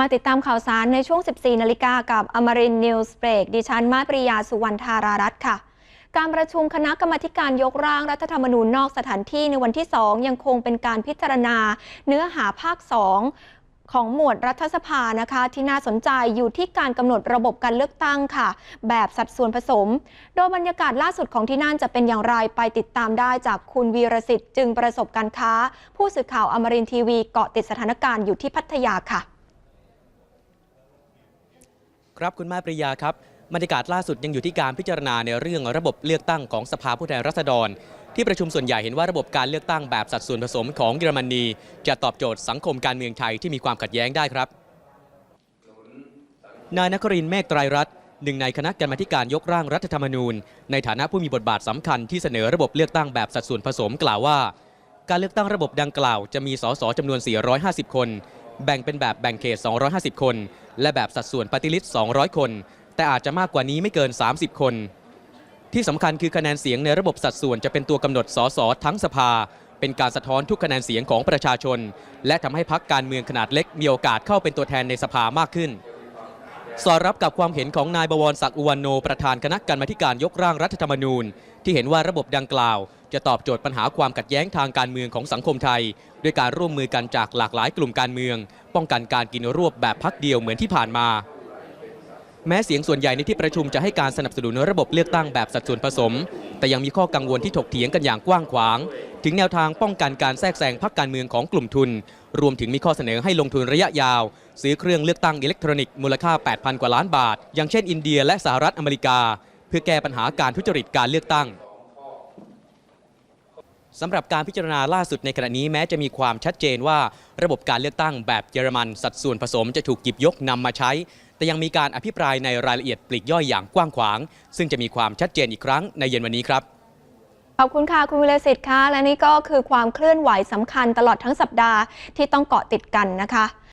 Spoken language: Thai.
มาติดตามข่าวสารในช่วง 14 นาฬิกากับอมรินนิวส์เบรกดิฉันมาปริยาสุวรรณธารารัตน์ค่ะ การประชุมคณะกรรมการยกร่างรัฐธรรมนูญนอกสถานที่ในวันที่ 2 ยังคงเป็นการพิจารณา เนื้อหาภาค 2ของหมวดรัฐสภานะคะ ที่น่าสนใจอยู่ที่การกำหนดระบบการเลือกตั้งค่ะ แบบสัดส่วนผสม โดยบรรยากาศล่าสุดของที่นั่นจะเป็นอย่างไรไปติดตามได้จากคุณวีรสิทธิ์จึงประสบการค้า ผู้สื่อข่าวอมรินทีวีเกาะติดสถานการณ์อยู่ที่พัทยาค่ะ ครับคุณมาปริยาครับบรรยากาศล่าสุดยังอยู่ที่การพิจารณาในเรื่องระบบเลือกตั้งของสภาผู้แทนราษฎร ที่ประชุมส่วนใหญ่เห็นว่าระบบการเลือกตั้งแบบสัดส่วนผสมของเยอรมนี จะตอบโจทย์สังคมการเมืองไทยที่มีความขัดแย้งได้ครับ นายนครินเมฆไตรรัตน์หนึ่งในคณะกรรมาการยกร่างรัฐธรรมนูญ ในฐานะผู้มีบทบาทสำคัญที่เสนอระบบเลือกตั้งแบบสัดส่วนผสมกล่าวว่า การเลือกตั้งระบบดังกล่าว จะมีสสจำนวน 450 คน แบ่งเป็นแบบแบ่งเขต 250 คน และแบบสัดส่วนปฏิลิษ200 คน แต่อาจจะมากกว่านี้ไม่เกิน 30 คน ที่สำคัญคือคะแนนเสียงในระบบสัดส่วนจะเป็นตัวกำหนดสสทั้งสภา เป็นการสะท้อนทุกคะแนนเสียงของประชาชน และทำให้พักการเมืองขนาดเล็กมีโอกาสเข้าเป็นตัวแทนในสภามากขึ้น สอดรับกับความเห็นของนายบวรศักดิ์อุวันโน ประธานคณะกรรมาการยกร่างรัฐธรรมนูญ ที่เห็นว่าระบบดังกล่าว จะตอบโจทย์ปัญหาความขัดแย้งทางการเมืองของสังคมไทย ด้วยการร่วมมือกันจากหลากหลายกลุ่มการเมือง ป้องกันการกินรวบแบบพักเดียวเหมือนที่ผ่านมา แม้เสียงส่วนใหญ่ในที่ประชุมจะให้การสนับสนุนระบบเลือกตั้งแบบสัดส่วนผสม แต่ยังมีข้อกังวลที่ถกเถียงกันอย่างกว้างขวาง ถึงแนวทางป้องกันการแทรกแซงพักการเมืองของกลุ่มทุน รวมถึงมีข้อเสนอให้ลงทุนระยะยาว ซื้อเครื่องเลือกตั้งอิเล็กทรอนิกส์มูลค่า 8,000 กว่าล้านบาท อย่างเช่นอินเดียและสหรัฐอเมริกา เพื่อแก้ปัญหาการทุจริตการเลือกตั้งสำหรับการพิจารณาล่าสุดในขณะนี้แม้จะมีความชัดเจนว่า ระบบการเลือกตั้งแบบเยอรมัน สัดส่วนผสมจะถูกหยิบยกนำมาใช้ แต่ยังมีการอภิปรายในรายละเอียดปลีกย่อยอย่างกว้างขวาง ซึ่งจะมีความชัดเจนอีกครั้งในเย็นวันนี้ครับ ขอบคุณค่ะ คุณวิเลสิทธิ์ค่ะ และนี่ก็คือความเคลื่อนไหวสำคัญตลอดทั้งสัปดาห์ที่ต้องเกาะติดกันนะคะ